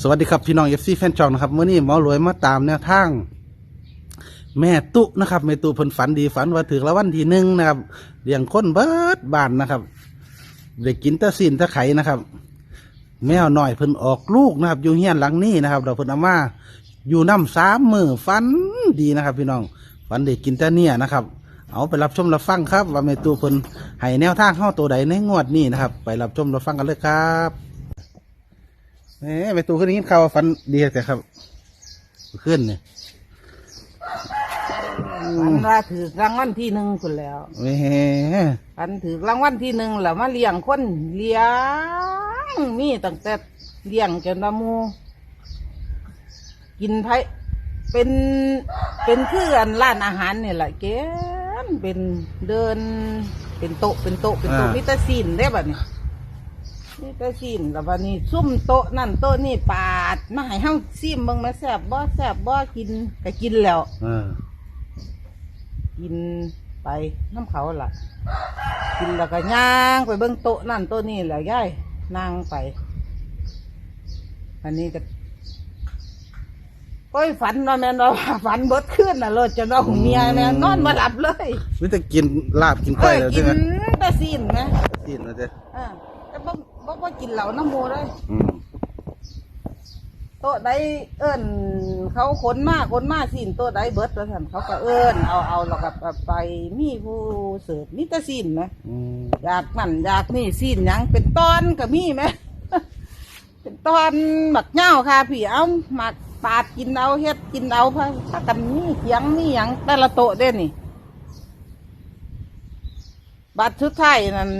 สวัสดีครับพี่น้องเอฟซีแฟนจองนะครับเมื่อนี้หมอรวยมาตามแนวทาง แม่ตุนะครับแม่ตุเพิ่นฝันดีฝันว่าถึงละวันที่หนึ่งนะครับเลี้ยงคนเบิดบ้านนะครับได้กินแตะสินตะไข่นะครับ แมวหน่อยเพิ่นออกลูกนะครับ อยู่เฮียนหลังนี้นะครับเราเพิ่นเอามาอยู่น้ำสามมือฝันดีนะครับ พี่น้องฝันได้กินแต่เนี่ยนะครับเอาไปรับชมรับฟังครับ ว่าแม่ตุเพิ่นให้แนวทางเข้าตัวใดในงวดนี้นะครับ ไปรับชมรับฟังกันเลยครับ เอ้ไปตูขึ้นนี้ข่าวว่าฟันดีแต่ครับ ขึ้นเนี่ยฝันว่าถือรางวัลที่หนึ่งคนแล้วเว้ยฝันถือรางวัลที่หนึ่งแล้วมาเลี้ยงคนเลี้ยงมีตั้งแต่เลี้ยงจนละหมู กินไผเป็นเป็นคืออันร้านอาหารเนี่ยแหละเกนเป็นเดินเป็นโต๊ะเป็นโต๊ะเป็นโต๊ะมิตรซีนได้แบบนี้ มิตรซีนแล้ววันนี้ซุ่มโต๊ะนั่นโต๊ะนี่ปาด มาให้เฮาซิมเบิ่งมาแซ่บบ่แซ่บบ่กินก็กินแล้ว เออกินไปน้ำเขาล่ะ กินแล้วก็ย่างไปเบิ้งโต๊ะนั่นโต๊ะนี่แหละย่ายนั่งไป อันนี้ก็โอ้ยฝันว่าแม่นว่าฝันเบิดขึ้นน่ะเลยจะนอนเมียแม่นอนมาหลับเลยวิจะกินลาบกินเอไก่อแล้วกิใช่นไหมแต่ซีนไหมกินแล้วเจ้อ่า แต่บ่บ่บ่กินเหล้าน้ำหมูเลยอืมโต๊ะใดเอิ้นเขาขนมาขนมาซีนโต๊ะใดเบิดแล้วท่านเขาก็เอิ้นเอาเอาแล้วก็ไปมีผู้เสิร์ฟมีแต่ซีนไหมอืมอยากนั่นอยากนี่ซีนหยังเป็นตอนก็มีไหม เป็นตอนหมักเง่าค่ะพี่เอาหมักปาดกินเอาเฮ็ดกินเอาพะถ้ากันนี่เขียงนี่หยังแต่ละโต๊ะเด้นี่บัตรชุดไทายนั่น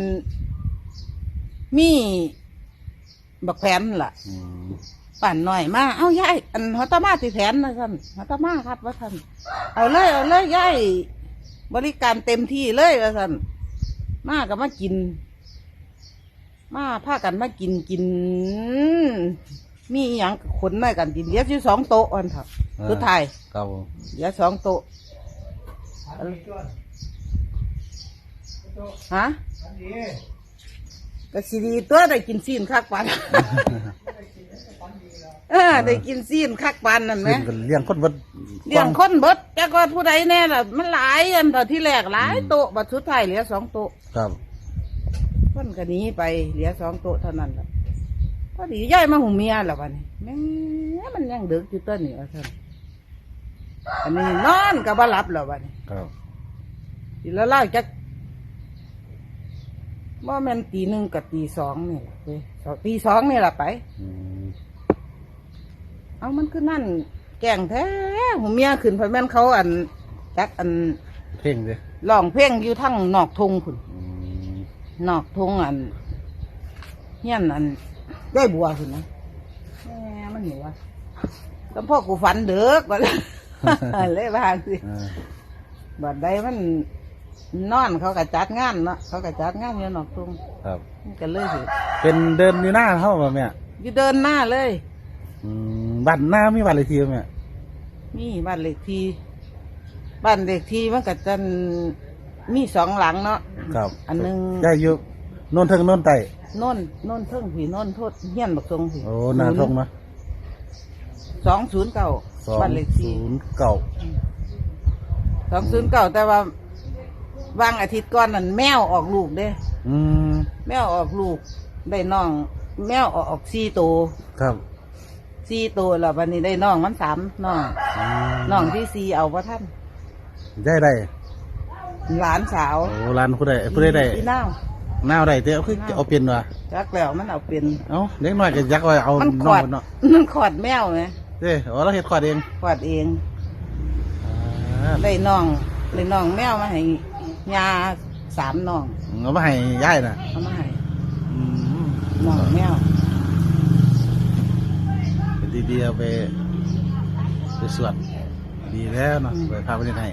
มีบักแผนล่ะอืมปั่นหน่อยมา เอายายอันหัตมาติแผนนะท่านหัตมาครับว่าท่านเอาเลยเอาเลยยายบริการเต็มที่เลยว่าท่านมาก็มากิน มาพากันมากินกิน มีอหย่างขนมากันกินเหลืออยู่สองโต๊ะอันเถอะสุดท้าย ครับผมเหลือสองโต๊ะฮะ ก็สิดีตัวได้กินซีนคักปันเออได้กินซีนคักปันนั่นไหมกินกันเลี้ยงคนเบิดเลี้ยงคนเบิดแต่ก็ผู้ใดแน่ล่ะ มันหลายอันตอนที่แรกหลายโต๊ะบัดสุดท้ายเหลือสองโต๊ะครับคนก็หนี้ไปเหลือสองโต๊ะเท่านั้นแหละพอดีย้ายมาหูเมียแล้ววันนี้แม่งมันยังดึกอยู่ต้นนี่ว่าท่านอันนี้นอนก็บ่หลับแล้ววันนี้ครับทีละเล่าจัก ว่าแม่นตีหนึ่งกับตีสองนี่แหละเว้ยตีสองนี่แหละไป อืมเอามันคือนั่นแกล้งแท้หูเมียขึ้นเพราะแม่นเขาอันจักอันเพ่งเลยร้องเพลงอยู่ทั้งนอกทงคุณอืมนอกทงอันเฮียนอันได้บัวคุณนะแหมมันเหนียวะแล้วพ่อกูฝันเด้อกว่าเลยว่าสิเออบัดใดมัน นอนเขาก็จัดงานเนาะเขาก็จัดงานอยู่นอกทงครับ มันก็เลยสิเป็นเดินในหน้าเท่าป่ะแม่อยู่เดินหน้าเลย อืมบ้านหน้ามีบ้านอะไรทีป่ะแม่มีบ้านเลขที่บ้านเลขที่มันก็จะมีสองหลังเนาะครับอันหนึ่งย่าอยู่โนนเทิงโนนไต่โน่นโน่นเทิงผีโน่นโทษเฮียนบักทรงผีโอ้หนาทงเนาะสองศูนย์เก้าสองบ้านเลขที่ศูนย์เก่าสองศูนย์เก้าแต่ว่า บางอาทิตย์ก่อนนั่นแมวออกลูกเด้ อืมแมวออกลูกได้น้อง แมวออกสี่ตัวครับสี่ตัวแล้ววันนี้ได้น้องมันสามน้องอืมน้องที่สี่เอาพระท่านได้ได้หลานสาวโอ้ร้านผู้ใดผู้ใดได้อีน้าว หน้าได้เดี๋ยวคือเอาเปลี่ยนว่ะจักแล้วมันเอาเป็น เอ้าเล็กน้อยก็ยักไว้เอามันขน้อองดมันเนาะมันขอดแมวไหมเด้อ๋อเราเห็ดขวดเองขอดเอง อ่าได้น้องได้น้องแมวมาให้ ยาสามน้องเอามาให้ย่ายน่ะเอามาให้อืมน้องแมวเป็นดีๆเอาไปไปสวดดีแล้วเนาะไปพาไปเล่นให้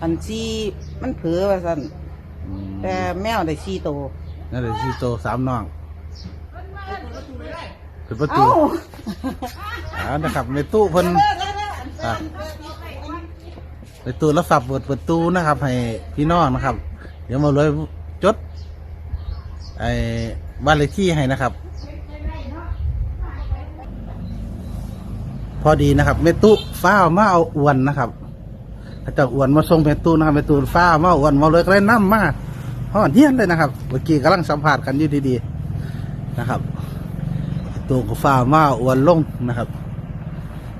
อันซีมันเผือว่าสันอืมแต่แมวได้ซีโตวนั่นเลยที่โตสามน้องเป็นประตูเอ้า อ่านะครับในตู้เพิ่นอะ ในตู้รับสับเปิดประตูนะครับ ให้พี่น้องนะครับ เดี๋ยวมาเลยจดไอ้บ้านเลขที่ให้นะครับ พอดีนะครับเมตุฟ้ามาเอาอวนนะครับถ้าเจะอวนมาส่งเมตุนะครับเมตุฟ้ามาอวนมาเลยก็เลยน้ำมาห่อเทียนเลยนะครับเมื่อกี้กำลังสัมผัสกันอยู่ดีๆนะครับตัวฟ้ามาอวนลงนะครับ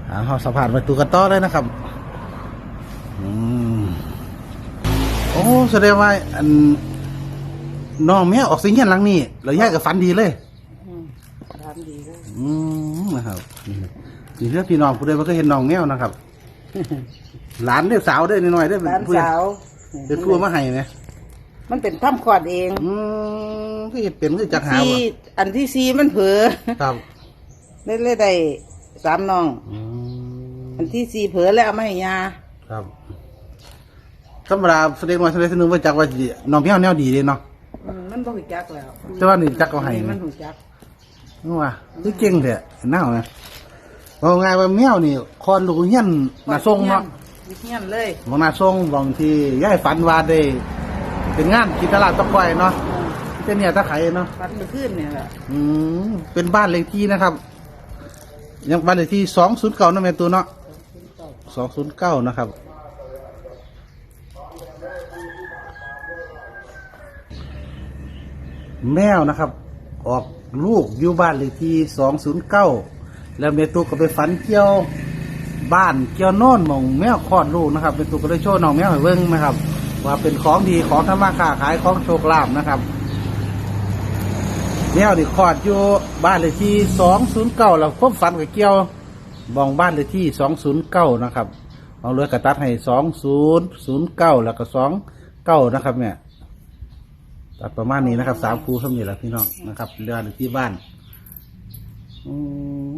อ่าห่อสัมผัสเมตุกันต่อเลยนะครับ โอ้แสดงว่า อันน้องแมวออกสิงเฮียนหลังนี้เราแยกกับฝันดีเลยอืมทำดีเลยอืมนะครับนี่นี่เรื่องพี่น้องผู้ใดมันก็เห็นน้องแมวนะครับหลานเด้อสาวเด้อน้อยๆเด้อร้านผู้สาวเป็นผู้เอามาให้ไหมมันเป็นถ้ำขอดเอง อืมคือเห็ดเป็นคือจักหาซีวะอันที่ซีมันเผลอครับเล่นเล่ได้สามน้องอืมอันที่ซีเผลอแล้วเอามาให้ยาครับ ธรรมดาแสดงว่าแสดงสนึกว่าจักว่าสิน้องแมวแนวดีเลยเนาะ อืมมันบ่หูจักแล้วแต่ว่านี่จักเอาให้ไหมมันหูจักนี่ว่าคือเก่งเถอะน่าเอาไงว่าไงว่าแมวนี่คอนลูกเฮียนน่าทรงเนาะเงี้ยนเลยบางน่าทรงบางทีย้ายฝันว่าได้เป็นงานกินตลาดตะกอยเนาะที่เป็นเนี่ยตะไคร้เนาะ ฟันมันขึ้นเนี่ยแหละอืมเป็นบ้านเลขที่นะครับ ยังบ้านเลขที่สองศูนย์เก้านั่นเป็นตัวเนาะสองศูนย์เก้านะครับ แมวนะครับ ออกลูกอยู่บ้านเลขที่สองศูนย์เก้าแล้วเมตุก็ไปฝันเกี่ยวบ้านเกี่ยวโน่นมองแมวคลอดลูกนะครับเมตุก็เลยโชว์น้องแมวให้เบิ้งนะครับ ว่าเป็นของดีของธรรมาค้าขายของโชคลาภนะครับแมวนี่คลอดอยู่บ้านเลขที่สองศูนย์เก้าแล้วควบฝันกับเกี่ยวบองบ้านเลขที่สองศูนย์เก้านะครับเอาเลยกระตัดให้สองศูนย์ศูนย์เก้าแล้วก็สองเก้านะครับเนี่ย ตัดประมาณนี้นะครับสามคูเท่านี้แหละพี่น้องนะครับเรืออยู่ที่บ้านอื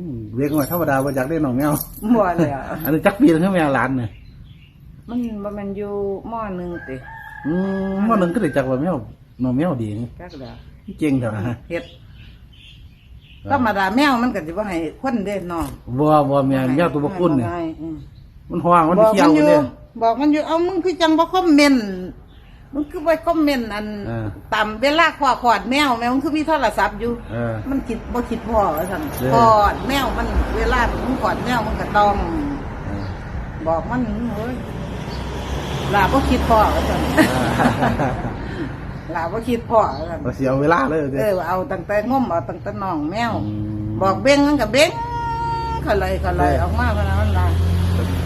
มเรียกว่าธรรมดาว่าอยากได้น้องแมว บ่เลยอะ อันนี้จักปีแล้วแมวหลานเนี่ยมันบ่แมันอยู่หม้อหนึงติอืมเมื่อหนึ่งก็ได้จักว่าแมวน้องแมวดีนี่จักแล้วเก่งเถอะนะฮะเฮ็ดธรรมดาแมวมันก็สิบ่ให้คนเด้น้องบัวบัวแมวแมวตัวบกคุณเนี่ยบ่ให้อืมมันห่วงมันบอกเที่ยมัวนอกันยู่เนี่ยบอกมันอยู่เอามึงคือจังบ่คอมเมนต์ มึงคือบ่คอมเมนต์อันเออ ต่ำเวลาขอขอดแมวแมวมันคือมีโทรศัพท์อยู่ เออ มันคิดบ่คิดพ่อว่าซั่นเออกอดแมวมันเวลามึงกอดแมวมันก็ต้อง เออบอกมันเฮ้ยลาบ่คิดพ่อว่าซั่นลาบ่คิดพ่อว่าซั่นมาเสียเวลาเลยเอเด้อเอาตั้งแต่งมเอาตั้งแต่น้องแมว อืมบอกเบ้งมันก็เบ้งขะเลยขะเลยเออ ออกมาพะนะมันว่า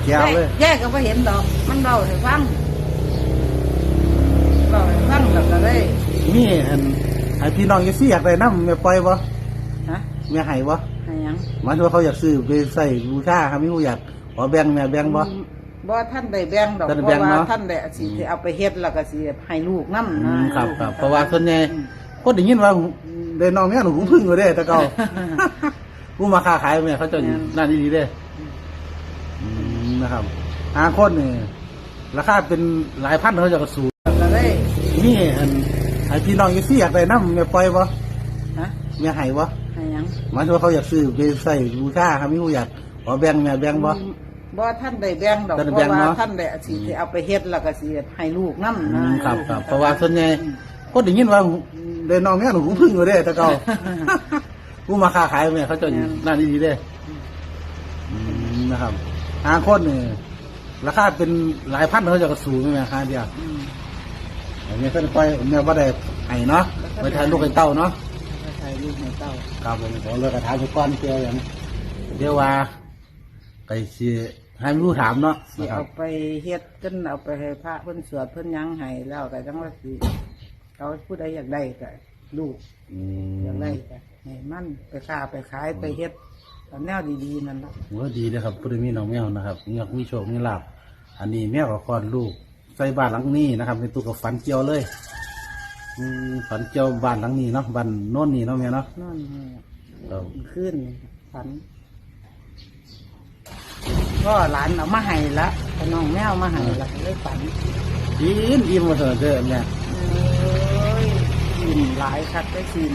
แก้วเลย แย่ก็ไม่เห็นดอก มันเบาให้ฟัง เบาให้ฟังแล้วก็เลยนี่อันไอพี่น้องอยังซี่อยากได้น้ำแม่ปล่อยบ่ฮะแม่ให้บ่ให้หยังหมายถึงว่าเขาอยากซื้อไปใส่บูชาครับมีผู้อยากขอแบ่งแม่แบ่งบ่ บ่ท่านได้แบ่งดอกท่านเพได้แบ่งราะว่าเนาะ ท่านได้สิสิเอาไปเฮ็ดแล้วก็สิให้ลูกนำอืนะมครับครับเพราะว่าส่วนใหญ่อืมคนได้ยินว่าได้น้องแม่หนูหูพึ่งอยู่เด้แต่เก่าผู้มาค้าขายแม่เขาเจะนั่นดีๆเด้อืมนะครับหาคนนี่ราคาเป็นหลายพันเขาจะกระสู นี่อันไอพี่น้องอยังซี่อยากได้น้ำแม่ปล่อยบ่ฮะแม่ให้บ่ให้หยังหมายถึงว่าเขาอยากซื้อไปใส่บูชาครับมีผู้อยากขอแบ่งแม่แบ่งบ่ บ่ท่านได้แบ่งดอกท่านได้เพแบ่งราะว่าเนาะ ท่านได้สิสิเอาไปเฮ็ดแล้วก็สิให้ลูกนำอืนะมครับครับเพราะว่าส่วนใหญ่คนได้ยินว่าได้น้องแม่หนูหูพึ่งอยู่เด้แต่เก่าผู้มาค้าขายแม่เขาเจะนั่นดีๆเด้อืมนะครับหาคนนี่ราคาเป็นหลายพันเขาจะกระสูงแม่ค่าเดียวอืม อันนี้ก็ไปแม่ว่าได้ไห้เนาะไปทานลูกไอ้เต้าเนาะก็ให้ลูกให้เต้าครับผมขอเลิกกระถามทุกก้อนเกี่ยวอย่างเดี๋ยวว่าไก่สิให้ไม่รู้ถามเนาะสินะครัเอาบไปเฮ็ดจนเอาไปให้พระเพิ่นสวดเพิ่นหยังให้แล้วก็จังว่าสิเขาผู้ใดอยากได้ก็ลูกอือยากมได้ก็ให้มันไปค้าไปขายไปเฮ็ดเอาแนวดีๆนั่นล่ะว่าดีนะครับพุทธมีน้องแมวนะครับมีมีโชคมีลาบอันนี้แมวกับคลอดลูก ใส่บ้านหลังนี้นะครับในตู้กับฝันเกี่ยวเลยอืมฝันเกี่ยวบ้านหลังนี้เนาะบ้านโน่นนี่เนาะแม่เนาะนอนให้ครับขึ้นฝันก็หลานเอามาให้ละเอาน้องแมวมาให้ละก็เลยฝันอิ่มอิ่มมาเถอะเด้อเนี่ยเอ้ยกินหลายคักได้กิน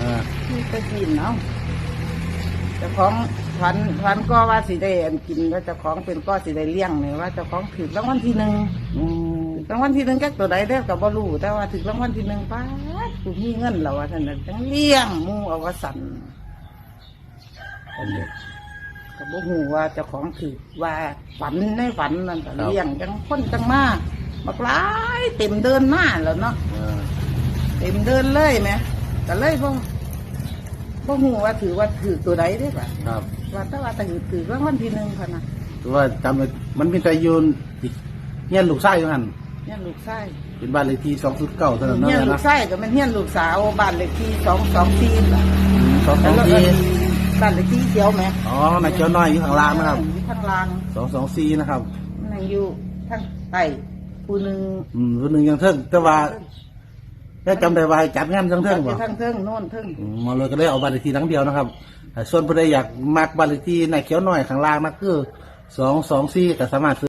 อ่านี่ก็กินเนาะเจ้าของ พันพันก็ว่าสิได้อันกินว่าเจ้าของเป็นก็สิได้เลี้ยงเนี่ยว่าเจ้าของถือรางวัลที่หนึ่งอืมรางวัลที่หนึ่งแค่ตัวใดได้กับบรู้แต่ว่าถือรางวัลที่หนึ่งป้าดกูมีเงินแล้วว่าท่านน่ะจังเลี้ยงหมูเอาวสันอันนี้ก็บ่ฮู้ว่าเจ้าของถือว่าฝันในฝันนั่นก็เลี้ยงจังคนจังมาบักหลายเต็มเดินหน้าแล้วเนาะ เออ เต็มเดินเลยไหมก็เลยบ่ บ่ฮู้ว่าถือว่าถือตัวใดได้ป่ะครับว่าแต่ว่าถือถือรางวัลที่หนึ่งค่ะนะแต่ว่าจำเลยมันเป็นใจยูนเงี้ยลูกไส้อยู่หันเนี่ยลูกไส้เป็นบ้านเลขที่สองสุดเก้าเท่านั้นเนาะเนี่ยแม่ลูนะกไส้ก็เป็นเฮียนลูกสาวบ้านเลขที่สองสองสี่ล่ะสองสแล้อวงก็สี่บ้านเลขที่เขียวไหมอ๋อนายเจ้าน้อยอยู่ข้างล่างนะครับอยู่ข้างล่างสองสองสี่นะครับนั่งอยู่ข้างใต้ผู้หนึ่งอืมคนหนึ่งยังเทิงแต่ว่า แค่จำได้ว่าให้จัดงานทั้งเทิงอบ่ยู่ทั้งเทิงโน่นเทิงอืมมาเลยก็เลยเอาบ้านเลขที่ทั้งเดียวนะครับแต่ส่วนผู้ใดอยากมักบ้านเลขที่นายเขียวน้อยข้างล่างนั่นคือสองสองสี่ก็สามารถซื้อ